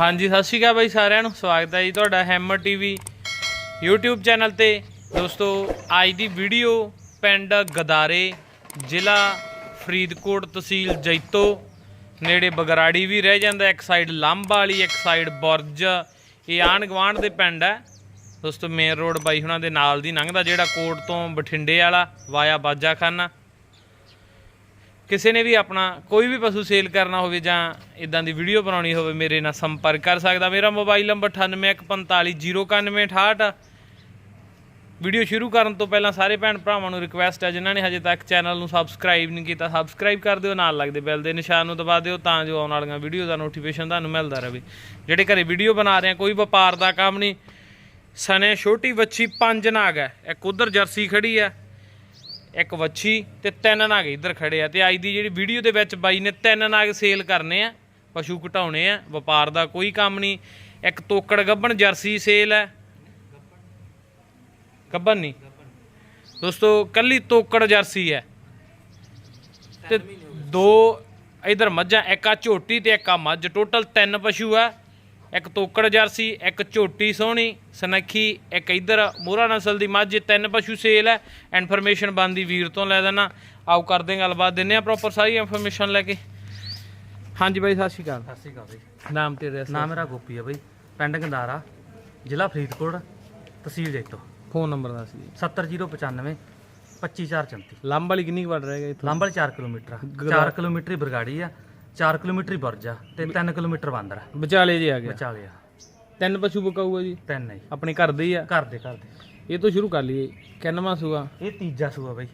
ਹਾਂਜੀ, ਸਤਿ ਸ਼੍ਰੀ ਅਕਾਲ ਬਾਈ ਸਾਰਿਆਂ ਨੂੰ। ਸਵਾਗਤ ਹੈ ਜੀ ਤੁਹਾਡਾ ਹੈਮਰ ਟੀਵੀ YouTube ਚੈਨਲ ਤੇ। ਦੋਸਤੋ, ਅੱਜ ਦੀ ਵੀਡੀਓ ਪਿੰਡ ਗਦਾਰੇ, ਜ਼ਿਲ੍ਹਾ ਫਰੀਦਕੋਟ ਤਹਿਸੀਲ ਜੈਤੋ। ਨੇੜੇ ਬਗਰਾੜੀ ਵੀ ਰਹਿ ਜਾਂਦਾ ਇੱਕ ਸਾਈਡ ਲੰਬ ਵਾਲੀ, ਇੱਕ ਸਾਈਡ ਬੁਰਜ। ਇਹ ਆਣ ਗਵਾਂਢ ਦੇ ਪਿੰਡ ਹੈ। ਦੋਸਤੋ ਮੇਨ ਰੋਡ ਬਾਈ ਹੁਣਾਂ ਦੇ ਨਾਲ ਦੀ ਲੰਘਦਾ, ਜਿਹੜਾ ਕੋਟ ਤੋਂ ਬਠਿੰਡੇ ਵਾਲਾ ਵਾਇਆ ਬਾਜਾਖਾਨਾ। ਕਿਸੇ ਨੇ ਵੀ ਆਪਣਾ ਕੋਈ ਵੀ ਪਸ਼ੂ ਸੇਲ ਕਰਨਾ ਹੋਵੇ ਜਾਂ ਇਦਾਂ ਦੀ ਵੀਡੀਓ ਬਣਾਉਣੀ ਹੋਵੇ, ਮੇਰੇ ਨਾਲ ਸੰਪਰਕ ਕਰ ਸਕਦਾ। ਮੇਰਾ ਮੋਬਾਈਲ ਨੰਬਰ 9815409168 ਵੀਡੀਓ ਸ਼ੁਰੂ ਕਰਨ ਤੋਂ ਪਹਿਲਾਂ ਸਾਰੇ ਭੈਣ ਭਰਾਵਾਂ ਨੂੰ ਰਿਕੁਐਸਟ ਹੈ ਜਿਨ੍ਹਾਂ ਨੇ ਹਜੇ ਤੱਕ ਚੈਨਲ ਨੂੰ ਸਬਸਕ੍ਰਾਈਬ ਨਹੀਂ ਕੀਤਾ ਸਬਸਕ੍ਰਾਈਬ ਕਰ ਦਿਓ, ਨਾਲ ਲੱਗਦੇ ਬੈਲ ਦੇ ਨਿਸ਼ਾਨ ਨੂੰ ਦਬਾ ਦਿਓ, ਤਾਂ ਜੋ ਆਉਣ ਵਾਲੀਆਂ ਵੀਡੀਓ ਦਾ ਨੋਟੀਫਿਕੇਸ਼ਨ ਤੁਹਾਨੂੰ ਮਿਲਦਾ ਰਹੇ। ਜਿਹੜੇ ਘਰੇ ਵੀਡੀਓ ਬਣਾ ਰਹੇ ਆ, ਕੋਈ ਵਪਾਰ ਦਾ ਕੰਮ ਨਹੀਂ। ਸਨੇ ਛੋਟੀ ਵੱਛੀ ਪੰਜ ਨਾਗ ਹੈ, ਇੱਕ ਉਧਰ ਜਰਸੀ ਖੜੀ ਹੈ। ਇੱਕ ਵੱਛੀ ਤੇ ਤਿੰਨ ਨਾਗ ਇੱਧਰ ਖੜੇ ਆ ਤੇ ਅੱਜ ਦੀ ਜਿਹੜੀ ਵੀਡੀਓ ਦੇ ਵਿੱਚ ਬਾਈ ਨੇ ਤਿੰਨ ਨਾਗ ਸੇਲ ਕਰਨੇ ਆ, ਪਸ਼ੂ ਘਟਾਉਣੇ ਆ, ਵਪਾਰ ਦਾ ਕੋਈ ਕੰਮ ਨਹੀਂ। ਇੱਕ ਤੋਕੜ ਗੱਬਣ ਜਰਸੀ ਸੇਲ ਹੈ। ਗੱਬਣ ਨਹੀਂ? ਦੋਸਤੋ, ਕੱਲੀ ਤੋਕੜ ਜਰਸੀ ਹੈ। ਤੇ ਦੋ, ਇਧਰ ਮੱਝਾਂ, ਇੱਕ ਆ ਝੋਟੀ ਤੇ ਇੱਕ ਆ ਮੱਝ। ਟੋਟਲ ਤਿੰਨ ਪਸ਼ੂ ਆ। ਇੱਕ ਤੋਕੜ ਜਰਸੀ ਇੱਕ ਝੋਟੀ ਸੋਹਣੀ ਸਨੱਖੀ ਇੱਕ ਇਧਰ ਮੋਹਰਾ ਨਸਲ ਦੀ ਮੱਝ ਤਿੰਨ ਪਸ਼ੂ ਸੇਲ ਹੈ। ਇਨਫੋਰਮੇਸ਼ਨ ਬੰਦੀ ਵੀਰ ਤੋਂ ਲੈ ਦੇਣਾ ਆਓ ਕਰਦੇ ਹਾਂ ਗੱਲਬਾਤ ਦਿੰਨੇ ਆ ਪ੍ਰੋਪਰ ਸਾਰੀ ਇਨਫੋਰਮੇਸ਼ਨ ਲੈ ਕੇ। ਹਾਂਜੀ ਬਾਈ ਸਤਿ ਸ਼੍ਰੀ ਅਕਾਲ। ਸਤਿ ਸ਼੍ਰੀ ਅਕਾਲ ਬਈ। ਨਾਮ ਤੇਰਾ ਨਾਮ ਮੇਰਾ ਗੋਪੀ ਆ ਬਈ। ਪਿੰਡ ਗੰਦਾਰਾ ਜ਼ਿਲ੍ਹਾ ਫਰੀਦਕੋਟ ਤਹਿਸੀਲ ਜੈਤੋ ਫੋਨ ਨੰਬਰ ਦੱਸ ਜੀ। 70095 25434 ਲੰਬ ਵਾਲੀ ਕਿੰਨੀ ਕੁ ਵੱਢ ਰਹੇਗਾ ਇੱਥੋਂ? ਲੰਬਲ 4 ਕਿਲੋਮੀਟਰ ਆ। 4 ਕਿਲੋਮੀਟਰ ਹੀ ਬਰਗਾੜੀ ਆ। 4 ਕਿਲੋਮੀਟਰ ਹੀ ਬੁਰਜ ਆ ਤੇ 3 ਕਿਲੋਮੀਟਰ ਬਾਂਦਰ ਆ। ਵਿਚਾਲੇ ਜੇ ਆ ਗਿਆ? ਬਚਾ ਗਿਆ ਤਿੰਨ ਪਸ਼ੂ ਬਕਾਊਗਾ ਜੀ? ਤਿੰਨ ਨਹੀਂ ਆਪਣੇ ਘਰ ਦੇ ਹੀ ਆ? ਘਰ ਦੇ ਘਰ ਦੇ। ਇਹ ਤੋਂ ਸ਼ੁਰੂ ਕਰ ਲਈਏ। ਕਿੰਨਵਾਂ ਸੂਆ? ਇਹ ਤੀਜਾ ਸੂਆ ਬਈ।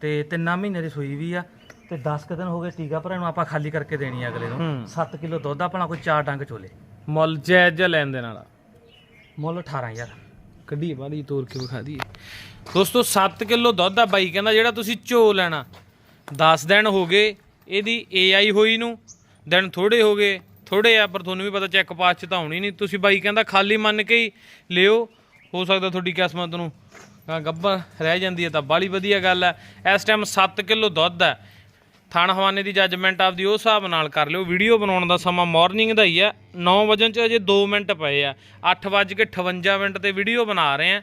ਤੇ ਤਿੰਨਾਂ ਮਹੀਨੇ ਦੀ ਸੂਈ ਵੀ ਆ। ਤੇ 10 ਕੁ ਦਿਨ ਹੋ ਗਏ ਟੀਕਾ ਭਰਨ ਨੂੰ ਆਪਾਂ ਖਾਲੀ ਕਰਕੇ ਦੇਣੀ ਆ ਅਗਲੇ ਨੂੰ। ਹੂੰ। 7 ਕਿਲੋ ਦੁੱਧ ਆਪਣਾ ਕੋਈ 4 ਡੰਗ ਚੋਲੇ ਮੁੱਲ ਜਾਇਜ਼ ਜਿਹਾ ਲੈਣ ਦੇ ਨਾਲ ਮੁੱਲ 18000 ਕੱਢੀ ਬਾੜੀ ਤੋੜ ਕੇ ਵਿਖਾ ਦਈਏ। ਦੋਸਤੋ 7 ਕਿਲੋ ਦੁੱਧ ਆ ਬਾਈ ਕਹਿੰਦਾ ਜਿਹੜਾ ਤੁਸੀਂ ਝੋ ਲੈਣਾ। 10 ਦਿਨ ਹੋ ਗਏ ਇਹਦੀ AI ਹੋਈ ਨੂੰ ਦਿਨ ਥੋੜੇ ਹੋ ਗਏ ਥੋੜੇ ਆ ਪਰ ਤੁਹਾਨੂੰ ਵੀ ਪਤਾ ਚੈੱਕ ਪਾਸ ਚ ਤਾਂ ਹੋਣੀ ਨਹੀਂ। ਤੁਸੀਂ ਬਾਈ ਕਹਿੰਦਾ ਖਾਲੀ ਮੰਨ ਕੇ ਹੀ ਲਿਓ ਹੋ ਸਕਦਾ ਤੁਹਾਡੀ ਕਿਸਮਤ ਨੂੰ। ਅ, ਗੱਭਰ ਰਹਿ ਜਾਂਦੀ ਹੈ ਤਾਂ ਬਾਲੀ ਵਧੀਆ ਗੱਲ ਹੈ। ਇਸ ਟਾਈਮ 7 ਕਿਲੋ ਦੁੱਧ ਹੈ। ਥਣ ਹਵਾਨੇ ਦੀ ਜੱਜਮੈਂਟ ਆਪਦੀ ਉਸ ਹਿਸਾਬ ਨਾਲ ਕਰ ਲਿਓ। ਵੀਡੀਓ ਬਣਾਉਣ ਦਾ ਸਮਾਂ ਮਾਰਨਿੰਗ ਦਾ ਹੀ ਆ 9 ਵਜੇ ਚ ਅਜੇ 2 ਮਿੰਟ ਪਏ ਆ। 8:58 ਮਿੰਟ ਤੇ ਵੀਡੀਓ ਬਣਾ ਰਹੇ ਆ।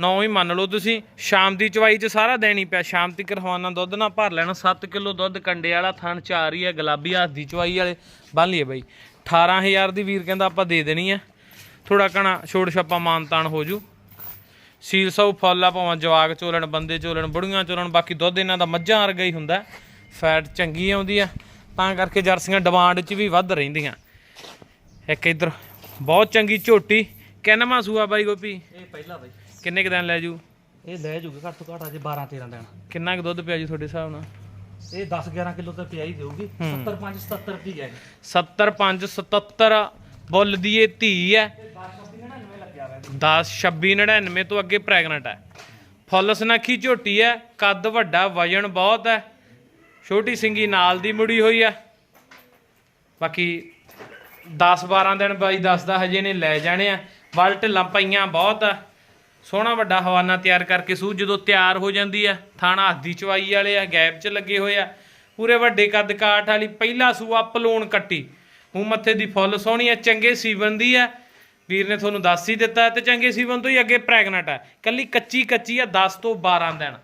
9 ਹੀ ਮੰਨ ਲਓ ਤੁਸੀਂ, ਸ਼ਾਮ ਦੀ ਚਵਾਈ ਚ ਸਾਰਾ ਦੇਣੀ ਪਿਆ। ਸ਼ਾਮ ਤੱਕ ਹਵਾਨਾ ਦੁੱਧ ਨਾ ਭਰ ਲੈਣਾ। 7 ਕਿਲੋ ਦੁੱਧ ਕੰਡੇ ਵਾਲਾ ਥਣ ਚਾਰ ਹੀ ਆ ਗੁਲਾਬੀ ਹੱਥ ਦੀ ਚਵਾਈ ਵਾਲੇ। ਬੰਨ ਲਈਏ ਬਾਈ। 18000 ਦੀ ਵੀਰ ਕਹਿੰਦਾ ਆਪਾਂ ਦੇ ਦੇਣੀ ਆ ਥੋੜਾ ਕਣਾ ਛੋੜ ਛੱਪਾ ਮਾਨਤਾਨ ਹੋ ਜੂ। ਸੀਲ ਸੌ ਫੁੱਲ ਆ, ਭਾਵੇਂ ਜਵਾਕ ਚੋਲਣ, ਬੰਦੇ ਚੋਲਣ, ਬੁੜੀਆਂ ਚੋਲਣ, ਬਾਕੀ ਦੁੱਧ ਇਹਨਾਂ ਦਾ ਮੱਝਾਂ ਵਰਗਾ ਹੀ ਹੁੰਦਾ। ਫੈਟ ਚੰਗੀ ਆਉਂਦੀ ਆ। ਤਾਂ ਕਰਕੇ ਜਰਸੀਆਂ ਡਿਮਾਂਡ 'ਚ ਵੀ ਵੱਧ ਰਹਿੰਦੀਆਂ। ਇੱਕ ਇਧਰ, ਬਹੁਤ ਚੰਗੀ ਝੋਟੀ। ਕਿੰਨਵਾਂ ਸੂਆ ਬਾਈ ਗੋਪੀ? ਇਹ ਪਹਿਲਾ ਬਾਈ। ਕਿੰਨੇ ਕ ਦਿਨ ਲੈ ਜੂ? ਇਹ ਲੈ ਜੂਗੇ ਘੱਟ ਤੋਂ ਘੱਟ ਅਜੇ 12 13 ਦਿਨ। ਕਿੰਨਾ ਕੁ ਦੁੱਧ ਪਿਆ ਜੀ ਤੁਹਾਡੇ ਹਿਸਾਬ ਨਾਲ? ਇਹ 10 11 ਕਿਲੋ ਤਾਂ ਪਿਆ ਹੀ ਦੇਊਗੀ। 75 77 ਦੀ ਹੈ? 75 77 ਬੁੱਲ ਦੀ ਇਹ ਧੀ ਹੈ। 10 26 99 ਤੋਂ ਅੱਗੇ ਪ੍ਰੈਗਨੈਂਟ ਹੈ। ਫੁੱਲ ਸਨੱਖੀ ਝੋਟੀ ਹੈ। ਕੱਦ ਵੱਡਾ ਵਜਨ ਬਹੁਤ ਹੈ। ਛੋਟੀ ਸਿੰਗੀ ਨਾਲ ਦੀ ਮੁੜੀ ਹੋਈ ਹੈ। ਬਾਕੀ 10 12 ਦਿਨ ਬਾਈ ਦੱਸਦਾ ਹਜੇ ਨੇ ਲੈ ਜਾਣੇ ਆ। ਵੱਲ ਢਿੱਲਾਂ ਪਈਆਂ ਬਹੁਤ ਆ ਸੋਹਣਾ ਵੱਡਾ ਹਵਾਨਾ ਤਿਆਰ ਕਰਕੇ ਸੂ ਜਦੋਂ ਤਿਆਰ ਹੋ ਜਾਂਦੀ ਆ, ਥਾਣਾ ਹੱਥ ਦੀ ਚਵਾਈ ਵਾਲੇ ਆ, ਗੈਪ 'ਚ ਲੱਗੇ ਹੋਏ ਆ। ਪੂਰੇ ਵੱਡੇ ਕੱਦ ਕਾਠ ਵਾਲੀ ਪਹਿਲਾ ਸੂਆ ਪਲੂਣ ਕੱਟੀ। ਮੂੰਹ ਮੱਥੇ ਦੀ ਫੁੱਲ ਸੋਹਣੀ ਆ, ਚੰਗੇ ਸੀਵਨ ਦੀ ਆ। ਵੀਰ ਨੇ ਤੁਹਾਨੂੰ ਦੱਸ ਹੀ ਦਿੱਤਾ ਤੇ ਚੰਗੇ ਸੀਵਨ ਤੋਂ ਹੀ ਅੱਗੇ ਪ੍ਰੈਗਨੈਂਟ ਆ। ਕੱਲੀ ਕੱਚੀ ਕੱਚੀ ਆ 10 ਤੋਂ 12 ਦਿਨ।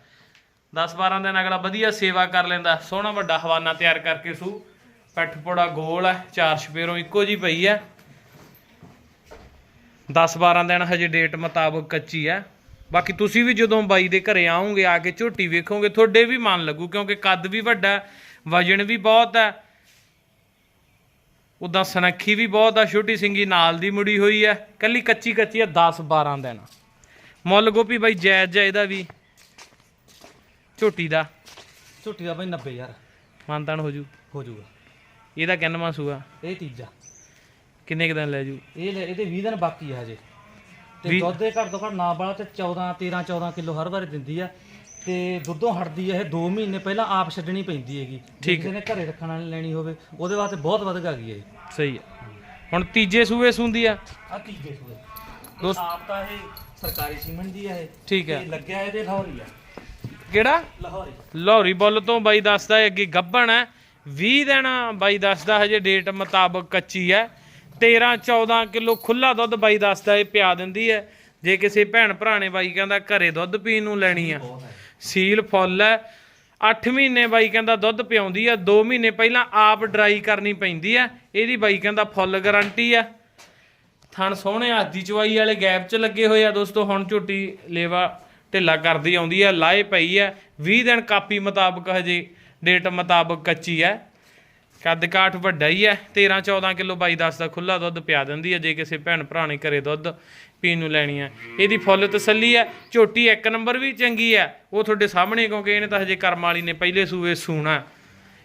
10 12 ਦਿਨ ਅਗਲਾ ਵਧੀਆ ਸੇਵਾ ਕਰ ਲੈਂਦਾ। ਸੋਹਣਾ ਵੱਡਾ ਹਵਾਨਾ ਤਿਆਰ ਕਰਕੇ ਸੂ। ਪੈਠ ਪੋੜਾ ਗੋਲ ਹੈ ਚਾਰ ਛਪੇਰੋਂ ਇੱਕੋ ਜੀ ਪਈ ਹੈ 10 12 ਦਿਨ ਹਜੇ ਡੇਟ ਮੁਤਾਬਕ ਕੱਚੀ ਹੈ। ਬਾਕੀ ਤੁਸੀਂ ਵੀ ਜਦੋਂ ਬਾਈ ਦੇ ਘਰੇ ਆਓਗੇ ਆ ਕੇ ਝੋਟੀ ਵੇਖੋਗੇ ਤੁਹਾਡੇ ਵੀ ਮਨ ਲੱਗੂ ਕਿਉਂਕਿ ਕੱਦ ਵੀ ਵੱਡਾ ਵਜਨ ਵੀ ਬਹੁਤ ਹੈ। ਉਦਾਂ ਸਨੱਖੀ ਵੀ ਬਹੁਤ ਆ ਛੋਟੀ ਸਿੰਗੀ ਨਾਲ ਦੀ ਮੁੜੀ ਹੋਈ ਹੈ। ਕੱਲੀ ਕੱਚੀ ਕੱਚੀ ਹੈ 10 12 ਦਿਨ। ਮੁੱਲ ਗੋਪੀ ਬਾਈ ਜਾਇਜ਼ ਜਾ ਇਹਦਾ ਵੀ। ਝੋਟੀ ਦਾ। ਝੋਟੀ ਦਾ ਬਈ 90000 ਮਾਨਤਾਨ ਹੋ ਜੂ। ਹੋ ਜਾਊਗਾ ਇਹਦਾ ਕਿੰਨਵਾਂ ਸੂਆ ਇਹ ਤੀਜਾ। ਕਿੰਨੇ ਕੁ ਦਿਨ ਲੈ ਜੂ? ਇਹ ਲੈ- ਇਹਦੇ 20 ਦਿਨ ਬਾਕੀ ਆ ਹਜੇ। ਤੇ ਦੁੱਧ ਦੇ ਘੱਟ ਤੋਂ ਘੱਟ ਨਾ ਵਾਲਾ ਤੇ 14 13 14 ਕਿਲੋ ਹਰ ਵਾਰੀ ਦਿੰਦੀ ਆ। ਤੇ ਦੁੱਧੋਂ ਹਟਦੀ ਆ ਇਹ 2 ਮਹੀਨੇ ਪਹਿਲਾਂ ਆਪ ਛੱਡਣੀ ਪੈਂਦੀ ਹੈਗੀ। ਜੇ ਠੀਕ ਕਿਸੇ ਨੇ ਘਰੇ ਰੱਖਣ ਵਾਲੀ ਲੈਣੀ ਹੋਵੇ ਉਹਦੇ ਵਾਸਤੇ ਬਹੁਤ ਵਧ ਗਈ ਹੈ ਇਹ। ਸਹੀ ਹੈ ਹੁਣ ਤੀਜੇ ਸੂਏ ਸੁੰਦੀ ਆ? ਆ ਤੀਜੇ ਸੂਏ। ਦੋਸਤ ਆਪ ਤਾਂ ਇਹ ਸਰਕਾਰੀ ਸੀਮਨ ਦੀ ਆ ਇਹ। ਠੀਕ ਹੈ ਇਹ ਲੱਗਿਆ ਇਹਦੇ ਲਾਹੌਰੀ ਆ। ਕਿਹੜਾ? ਲਾਹੌਰੀ। ਲਾਹੌਰੀ ਬੁੱਲ ਤੋਂ ਬਾਈ ਦੱਸਦਾ ਹੈ ਅੱਗੇ ਗੱਭਣ ਹੈ। 20 ਦਿਨ ਬਾਈ ਦੱਸਦਾ ਹਜੇ ਡੇਟ ਮੁਤਾਬਕ ਕੱਚੀ ਹੈ। 13 14 ਕਿਲੋ ਖੁੱਲਾ ਦੁੱਧ ਬਾਈ ਦੱਸਦਾ ਇਹ ਪਿਆ ਦਿੰਦੀ ਹੈ। ਜੇ ਕਿਸੇ ਭੈਣ ਭਰਾ ਨੇ ਬਾਈ ਕਹਿੰਦਾ ਘਰੇ ਦੁੱਧ ਪੀਣ ਨੂੰ ਲੈਣੀ ਆ ਹੈ ਸੀਲ ਫੁੱਲ ਹੈ। 8 ਮਹੀਨੇ ਬਾਈ ਕਹਿੰਦਾ ਦੁੱਧ ਪਿਆਉਂਦੀ ਆ 2 ਮਹੀਨੇ ਪਹਿਲਾਂ ਆਪ ਡਰਾਈ ਕਰਨੀ ਪੈਂਦੀ ਆ, ਇਹਦੀ ਬਾਈ ਕਹਿੰਦਾ ਫੁੱਲ ਗਾਰੰਟੀ ਆ। ਥਣ ਸੋਹਣੇ ਹੱਥ ਚਵਾਈ ਵਾਲੇ ਗੈਪ 'ਚ ਲੱਗੇ ਹੋਏ ਆ ਦੋਸਤੋ, ਹੁਣ ਝੋਟੀ ਲੇਵਾ ਢਿੱਲਾ ਕਰਦੀ ਆਉਂਦੀ ਆ ਲਾਏ ਪਈ ਆ। 20 ਦਿਨ ਕਾਪੀ ਮੁਤਾਬਕ ਹਜੇ ਡੇਟ ਮੁਤਾਬਕ ਕੱਚੀ ਆ। ਕੱਦ ਕਾਠ ਵੱਡਾ ਹੀ ਹੈ 13 14 ਕਿਲੋ ਬਾਈ ਦੱਸ ਦਾ ਖੁੱਲਾ ਦੁੱਧ ਪਿਆ ਦਿੰਦੀ ਹੈ, ਜੇ ਕਿਸੇ ਭੈਣ ਭਰਾ ਨੇ ਘਰੇ ਦੁੱਧ ਪੀਣ ਨੂੰ ਲੈਣੀ ਹੈ। ਇਹਦੀ ਫੁੱਲ ਤਸੱਲੀ ਹੈ, ਝੋਟੀ ਇੱਕ ਨੰਬਰ ਵੀ ਚੰਗੀ ਹੈ, ਉਹ ਤੁਹਾਡੇ ਸਾਹਮਣੇ ਕਿਉਂਕਿ ਇਹਨੇ ਤਾਂ ਹਜੇ ਕਰਮ ਵਾਲੀ ਨੇ ਪਹਿਲੇ ਸੂਏ ਸੂਣਾ।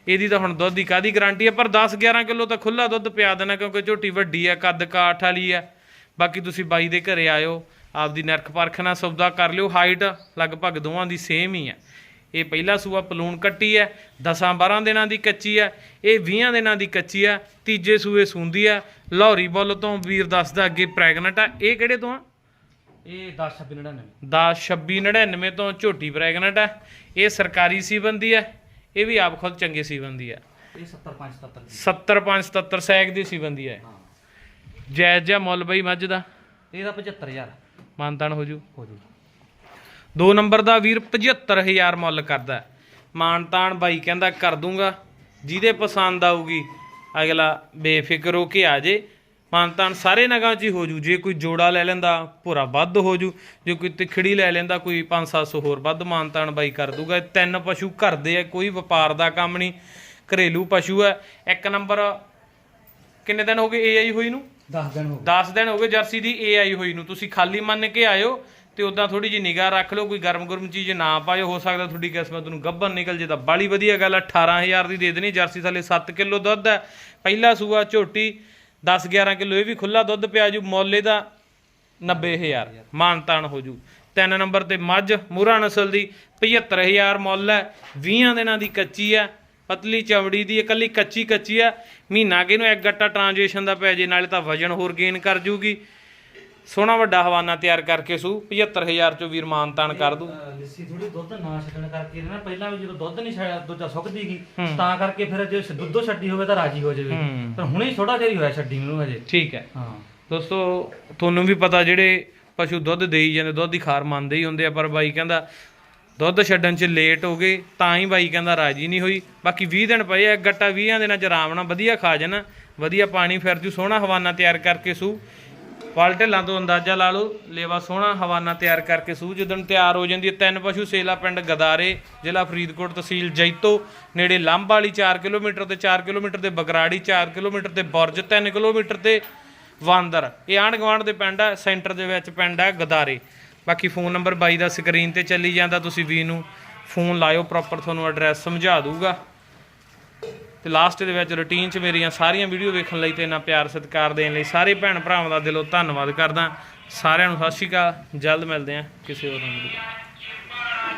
ਇਹਦੀ ਤਾਂ ਹੁਣ ਦੁੱਧ ਦੀ ਕਾਦੀ ਗਾਰੰਟੀ ਹੈ? ਪਰ 10 11 ਕਿਲੋ ਤਾਂ ਖੁੱਲਾ ਦੁੱਧ ਪਿਆ ਦੇਣਾ ਕਿਉਂਕਿ ਝੋਟੀ ਵੱਡੀ ਹੈ, ਕੱਦ ਕਾਠ ਵਾਲੀ ਹੈ। ਬਾਕੀ ਤੁਸੀਂ ਬਾਈ ਦੇ ਘਰੇ ਆਇਓ, ਆਪਦੀ ਨਰਖ ਪਰਖ ਨਾਲ ਸੌਦਾ ਕਰ ਲਿਓ, ਹਾਈਟ ਲਗਭਗ ਦੋਵਾਂ ਦੀ ਸੇਮ ਹੀ ਹੈ। ਇਹ ਪਹਿਲਾ ਸੂਆ ਪਲੂਣ ਕੱਟੀ ਹੈ 10 12 ਦਿਨਾਂ ਦੀ ਕੱਚੀ ਹੈ ਇਹ 20 ਦਿਨਾਂ ਦੀ ਕੱਚੀ ਹੈ ਤੀਜੇ ਸੂਏ ਸੂੰਦੀ ਹੈ। ਲਾਹੌਰੀ ਬੁੱਲ ਤੋਂ ਵੀਰ ਦੱਸਦਾ ਅੱਗੇ ਪ੍ਰੈਗਨੈਂਟ ਆ ਇਹ ਕਿਹੜੇ ਤੋਂ ਆ? ਇਹ 10 ਛੱਬੀ 99 10 26 99 ਤੋਂ ਝੋਟੀ ਪ੍ਰੈਗਨੈਂਟ ਹੈ ਇਹ ਸਰਕਾਰੀ ਸੀਬੰਦੀ ਹੈ ਇਹ ਵੀ ਆਪ ਖੁਦ ਚੰਗੇ ਸੀਬੰਦੀ ਹੈ। ਇਹ 75 77 ਦੀ। 75 77 ਸੈਕ ਦੀ ਸੀਬੰਦੀ ਹੈ। ਹਾਂ। ਜਾਇਜ਼ ਜਿਹਾ ਮੁੱਲ ਬਈ ਮੱਝ ਦਾ। ਇਹਦਾ 75000 ਮਾਨਤਾਨ ਹੋ ਜੂ। ਹੋ ਜੂ। ਦੋ ਨੰਬਰ ਦਾ ਵੀਰ 75000 ਮੁੱਲ ਕਰਦਾ। ਮਾਨਤਾਨ ਬਾਈ ਕਹਿੰਦਾ ਕਰ ਦੂੰਗਾ। ਜਿਹਦੇ ਪਸੰਦ ਆਊਗੀ ਅਗਲਾ ਬੇਫਿਕਰ ਹੋ ਕੇ ਆ ਜੇ। ਮਾਨਤਾਨ ਸਾਰੇ ਨਗਾਂ 'ਚ ਹੀ ਹੋ ਜੂ। ਜੇ ਕੋਈ ਜੋੜਾ ਲੈ ਲੈਂਦਾ ਭੁਰਾ ਵੱਧ ਹੋ ਜੂ। ਜੇ ਕੋਈ ਤਿਖੜੀ ਲੈ ਲੈਂਦਾ ਕੋਈ 5-700 ਹੋਰ ਵੱਧ ਮਾਨਤਾਨ ਬਾਈ ਕਰ ਦੂਗਾ। ਤਿੰਨ ਪਸ਼ੂ ਘਰ ਦੇ ਆ ਕੋਈ ਵਪਾਰ ਦਾ ਕੰਮ ਨਹੀਂ। ਘਰੇਲੂ ਪਸ਼ੂ ਹੈ ਇੱਕ ਨੰਬਰ ਕਿੰਨੇ ਦਿਨ ਹੋ ਗਏ ਏਆਈ ਹੋਈ ਨੂੰ? 10 ਦਿਨ ਹੋ 10 ਦਿਨ ਹੋ ਗਏ ਜਰਸੀ ਦੀ ਏਆਈ ਹੋਈ ਨੂੰ। ਤੁਸੀਂ ਖਾਲੀ ਮੰਨ ਕੇ ਆਇਓ ਤੇ ਉਦਾਂ ਥੋੜੀ ਜਿਹੀ ਨਿਗਾਹ ਰੱਖ ਲਓ, ਕੋਈ ਗਰਮ ਗਰਮ ਚੀਜ਼ ਨਾ ਪਾਇਓ, ਹੋ ਸਕਦਾ ਤੁਹਾਡੀ ਕਿਸਮਤ ਨੂੰ ਗੱਭਰ ਨਿਕਲ ਜੇ ਤਾਂ ਬਾਲੀ ਵਧੀਆ ਗੱਲ ਆ 18000 ਦੀ ਦੇ ਦੇਣੀ, ਜਰਸੀ ਥੱਲੇ 7 ਕਿਲੋ ਦੁੱਧ ਹੈ, ਪਹਿਲਾ ਸੂਆ ਝੋਟੀ 10 11 ਕਿਲੋ, ਇਹ ਵੀ ਖੁੱਲਾ ਦੁੱਧ ਪਿਆ ਜੂ, ਮੁੱਲ ਦਾ 90000 ਮਾਨਤਾਨ ਹੋ ਜੂ। ਤਿੰਨ ਨੰਬਰ ਤੇ ਮੱਝ ਮੂਰਾ ਨਸਲ ਦੀ 75000 ਮੁੱਲ ਹੈ 20 ਦਿਨਾਂ ਦੀ ਕੱਚੀ ਹੈ, ਪਤਲੀ ਚਮੜੀ ਦੀ, ਇਕੱਲੀ ਕੱਚੀ ਕੱਚੀ ਆ ਮਹੀਨਾ ਕੇ ਨੂੰ ਇੱਕ ਗੱਟਾ ਟ੍ਰਾਂਜੈਕਸ਼ਨ ਦਾ ਪੈ ਜੇ, ਨਾਲੇ ਤਾਂ ਵਜਨ ਹੋਰ ਗੇਨ ਕਰ ਜੂਗੀ। ਸੋਹਣਾ ਵੱਡਾ ਹਵਾਨਾ ਤਿਆਰ ਕਰਕੇ ਸੂ 75000 ਚੋਂ ਵੀਰ ਮਾਨਤਾਨ ਕਰ ਦੂ। ਲੱਸੀ ਥੋੜੀ ਦੁੱਧ ਨਾ ਛੱਡਣ ਕਰਕੇ ਨਾ ਪਹਿਲਾਂ ਵੀ ਜਦੋਂ ਦੁੱਧ ਨਹੀਂ ਛੱਡਿਆ ਦੂਜਾ ਸੁੱਕਦੀ ਗਈ ਤਾਂ ਕਰਕੇ ਫਿਰ ਜੇ ਦੁੱਧੋ ਛੱਡੀ ਹੋਵੇ ਤਾਂ ਰਾਜੀ ਹੋ ਜਾਵੇ। ਪਰ ਹੁਣੇ ਥੋੜਾ ਜਿਹਾ ਹੀ ਹੋਇਆ ਛੱਡੀ ਨੂੰ ਹਜੇ। ਠੀਕ ਹੈ। ਹਾਂ। ਦੋਸਤੋ ਤੁਹਾਨੂੰ ਵੀ ਪਤਾ ਜਿਹੜੇ ਪਸ਼ੂ ਦੁੱਧ ਦੇਈ ਜਾਂਦੇ ਦੁੱਧ ਦੀ ਖਾਰ ਮੰਨਦੇ ਹੀ ਹੁੰਦੇ ਆ ਪਰ ਬਾਈ ਕਹਿੰਦਾ ਦੁੱਧ ਛੱਡਣ 'ਚ ਲੇਟ ਹੋ ਗਏ ਤਾਂ ਹੀ ਬਾਈ ਕਹਿੰਦਾ ਰਾਜੀ ਨਹੀਂ ਹੋਈ। ਬਾਕੀ 20 ਦਿਨ ਪਏ ਆ ਗੱਟਾ 20 ਦਿਨਾਂ 'ਚ ਆਰਾਮ ਨਾਲ ਵਧੀਆ ਖਾ ਜਾਣਾ ਵਧੀਆ ਪਾਣੀ ਫਿਰ ਜੂ ਸੋਹਣਾ ਹਵਾਨਾ ਤਿਆਰ ਕਰਕੇ ਸੂ। ਵਾਲ ਢਿੱਲਾਂ ਤੋਂ ਅੰਦਾਜ਼ਾ ਲਾ ਲਓ, ਲੇਵਾ ਸੋਹਣਾ, ਹਵਾਨਾ ਤਿਆਰ ਕਰਕੇ ਸੂਹ ਜਦੋਂ ਤਿਆਰ ਹੋ ਜਾਂਦੀ ਹੈ। ਤਿੰਨ ਪਸ਼ੂ ਸੇਲਾ ਪਿੰਡ ਗਦਾਰੇ, ਜ਼ਿਲ੍ਹਾ ਫਰੀਦਕੋਟ ਤਹਿਸੀਲ ਜੈਤੋ, ਨੇੜੇ ਲੰਬ ਵਾਲੀ 4 ਕਿਲੋਮੀਟਰ ਤੇ 4 ਕਿਲੋਮੀਟਰ ਤੇ ਬਗਰਾੜੀ 4 ਕਿਲੋਮੀਟਰ ਤੇ ਬੁਰਜ 3 ਕਿਲੋਮੀਟਰ ਤੇ ਵਾਂਦਰ। ਇਹ ਆਂਢ ਗੁਆਂਢ ਦੇ ਪਿੰਡ ਹੈ ਸੈਂਟਰ ਦੇ ਵਿੱਚ ਪਿੰਡ ਹੈ ਗਦਾਰੇ। ਬਾਕੀ ਫੋਨ ਨੰਬਰ ਬਾਈ ਦਾ ਸਕਰੀਨ ਤੇ ਚੱਲੀ ਜਾਂਦਾ, ਤੁਸੀਂ ਵੀ ਨੂੰ ਫੋਨ ਲਾਇਓ, ਪ੍ਰੋਪਰ ਤੁਹਾਨੂੰ ਐਡਰੈਸ ਸਮਝਾ ਦੂਗਾ ਤੇ ਲਾਸਟ ਦੇ ਵਿੱਚ ਰੁਟੀਨ 'ਚ ਮੇਰੀਆਂ ਸਾਰੀਆਂ ਵੀਡੀਓ ਵੇਖਣ ਲਈ ਤੇ ਇੰਨਾ ਪਿਆਰ ਸਤਿਕਾਰ ਦੇਣ ਲਈ ਸਾਰੇ ਭੈਣ ਭਰਾਵਾਂ ਦਾ ਦਿਲੋਂ ਧੰਨਵਾਦ ਕਰਦਾ। ਸਾਰਿਆਂ ਨੂੰ ਸਤਿ ਸ਼੍ਰੀ ਅਕਾਲ, ਜਲਦ ਮਿਲਦੇ ਹਾਂ ਕਿਸੇ ਹੋਰ ਵੀਡੀਓ